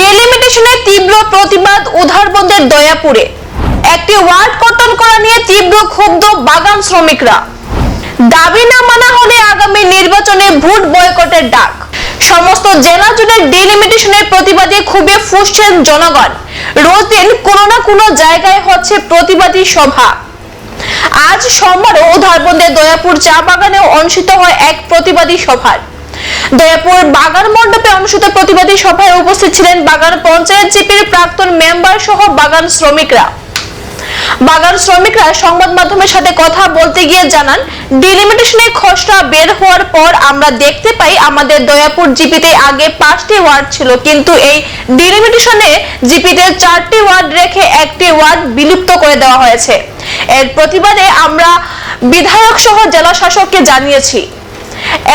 ডেলিমিটেশনের তীব্র প্রতিবাদ উধারবন্দের দয়াপুরে। একটি ওয়ার্ড কর্তন করা নিয়ে তীব্র ক্ষুব্ধ বাগান শ্রমিকরা। দাবি না মানা হলে আগামী নির্বাচনে ভোট বয়কটের ডাক। সমস্ত জেলা জুড়ে ডেলিমিটেশনের প্রতিবাদে খুবই ফুসছেন জনগণ। রোজ কোনো না কোনো জায়গায় হচ্ছে প্রতিবাদী সভা। আজ সোমবারও উধারবন্দের দয়াপুর চা বাগানে অনুষ্ঠিত হয় এক প্রতিবাদী সভার। দয়াপুর বাগান মণ্ডপে অনুষ্ঠিত প্রতিবাদী সভায় উপস্থিত ছিলেন বাগান পঞ্চায়েত জিপির প্রাক্তন মেম্বার সহ বাগান শ্রমিকরা। বাগান শ্রমিকরা সংবাদ মাধ্যমের সাথে কথা বলতে গিয়ে জানান, ডিলিমিটেশনের খসড়া বের হওয়ার পর আমরা দেখতে পাই আমাদের দয়াপুর জিপিতে আগে পাঁচটি ওয়ার্ড ছিল, কিন্তু এই ডিলিমিটেশনে জিপিতে চারটি ওয়ার্ড রেখে একটি ওয়ার্ড বিলুপ্ত করে দেওয়া হয়েছে। এর প্রতিবাদে আমরা বিধায়ক সহ জেলা শাসককে জানিয়েছি।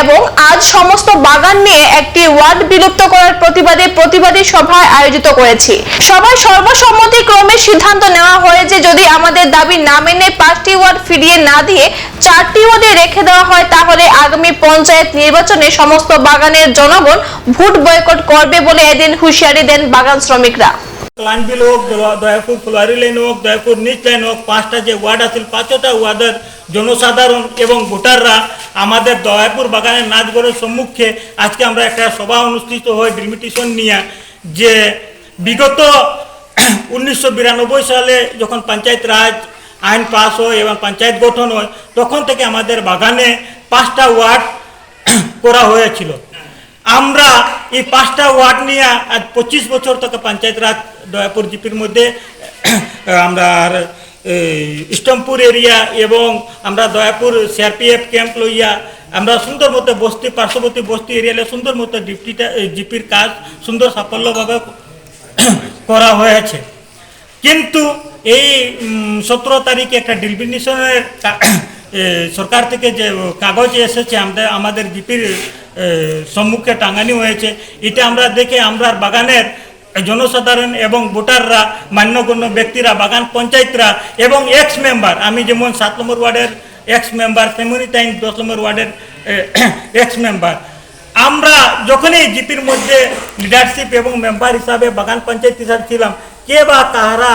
এবং আজ সমস্ত বাগান নিয়ে একটি ওয়ার্ড বিলুপ্ত করার প্রতিবাদে প্রতিবাদী সভা আয়োজিত করেছি। সভায় সর্বসম্মতিক্রমে সিদ্ধান্ত নেওয়া হয় যে যদি আমাদের দাবি না মেনে পাঁচটি ওয়ার্ড ফিরিয়ে না দিয়ে চারটি ওয়ার্ডে রেখে দেওয়া হয়, তাহলে আগামী পঞ্চায়েত নির্বাচনে সমস্ত বাগানের জনগণ ভোট বয়কট করবে বলে এদিন হুঁশিয়ারি দেন বাগান শ্রমিকরা। ক্লানবিল হোক দয়াপুর ফুলবাড়ি লাইন হোক, দয়াপুর নিচ লাইন হোক, পাঁচটা যে ওয়ার্ড আছে পাঁচটা ওয়ার্ডের জনসাধারণ এবং ভোটাররা আমাদের দয়াপুর বাগানের নাচগড়ের সম্মুখে আজকে আমরা একটা সভা অনুষ্ঠিত হয় ডিলিমিটেশন নিয়ে, যে বিগত উনিশশো বিরানব্বই সালে যখন পঞ্চায়েত রাজ আইন পাস হয় এবং পঞ্চায়েত গঠন হয়, তখন থেকে আমাদের বাগানে পাঁচটা ওয়ার্ড করা হয়েছিল। আমরা এই পাঁচটা ওয়ার্ড নিয়ে আজ পঁচিশ বছর থেকে পঞ্চায়েত রাজ দয়াপুর জিপির মধ্যে আমরা আর, ইস্টমপুর এরিয়া এবং আমরা দয়াপুর সিআরপিএফ ক্যাম্প লইয়া আমরা সুন্দর মতো বস্তি পার্শ্ববর্তী বস্তি এরিয়ালে সুন্দর মতো ডিপটিটা জিপির কাজ সুন্দর সাফল্যভাবে করা হয়েছে। কিন্তু এই সতেরো তারিখে একটা ডিলিমিনেশনের সরকার থেকে যে কাগজ এসেছে আমাদের আমাদের জিপির সম্মুখে টাঙানি হয়েছে। এটা আমরা দেখে আমরা বাগানের জনসাধারণ এবং ভোটাররা, মান্যগণ্য ব্যক্তিরা, বাগান পঞ্চায়েতরা এবং এক্স মেম্বার আমি যেমন সাত নম্বর ওয়ার্ডের এক্স মেম্বার তেমনি তাই দশ নম্বর ওয়ার্ডের এক্স মেম্বার আমরা যখনই জিপির মধ্যে লিডারশিপ এবং মেম্বার হিসাবে বাগান পঞ্চায়েত হিসাবে ছিলাম, কে বা কাহারা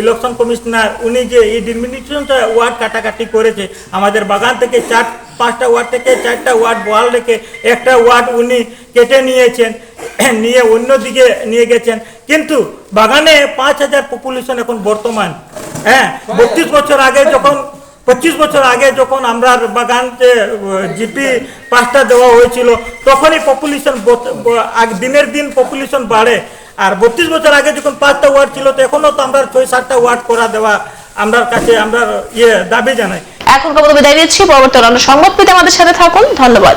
ইলেকশন কমিশনার উনি যে এই ডিমিনিশনটা ওয়ার্ড কাটাকাটি করেছে, আমাদের বাগান থেকে চার, পাঁচটা ওয়ার্ড থেকে চারটা ওয়ার্ড বহাল রেখে একটা ওয়ার্ড উনি কেটে নিয়েছেন। নিয়ে অন্যদিকে নিয়ে গেছেন। কিন্তু বাগানে পাঁচ হাজার পপুলেশন এখন বর্তমান। হ্যাঁ বত্রিশ বছর আগে যখন, পঁচিশ বছর আগে যখন আমরা বাগান জিপি পাঁচটা দেওয়া হয়েছিল, তখনই পপুলেশন দিনের দিন পপুলেশন বাড়ে। আর বত্রিশ বছর আগে যখন পাঁচটা ওয়ার্ড ছিল তো এখনও তো আমরা ছয়, সাতটা ওয়ার্ড করা দেওয়া আমরা কাছে, আমরা ইয়ে দাবি জানাই। এখন পর্যন্ত বিদায় নিচ্ছি, পরবর্তী অন্য সংবাদ পেতে আমাদের সাথে থাকুন। ধন্যবাদ।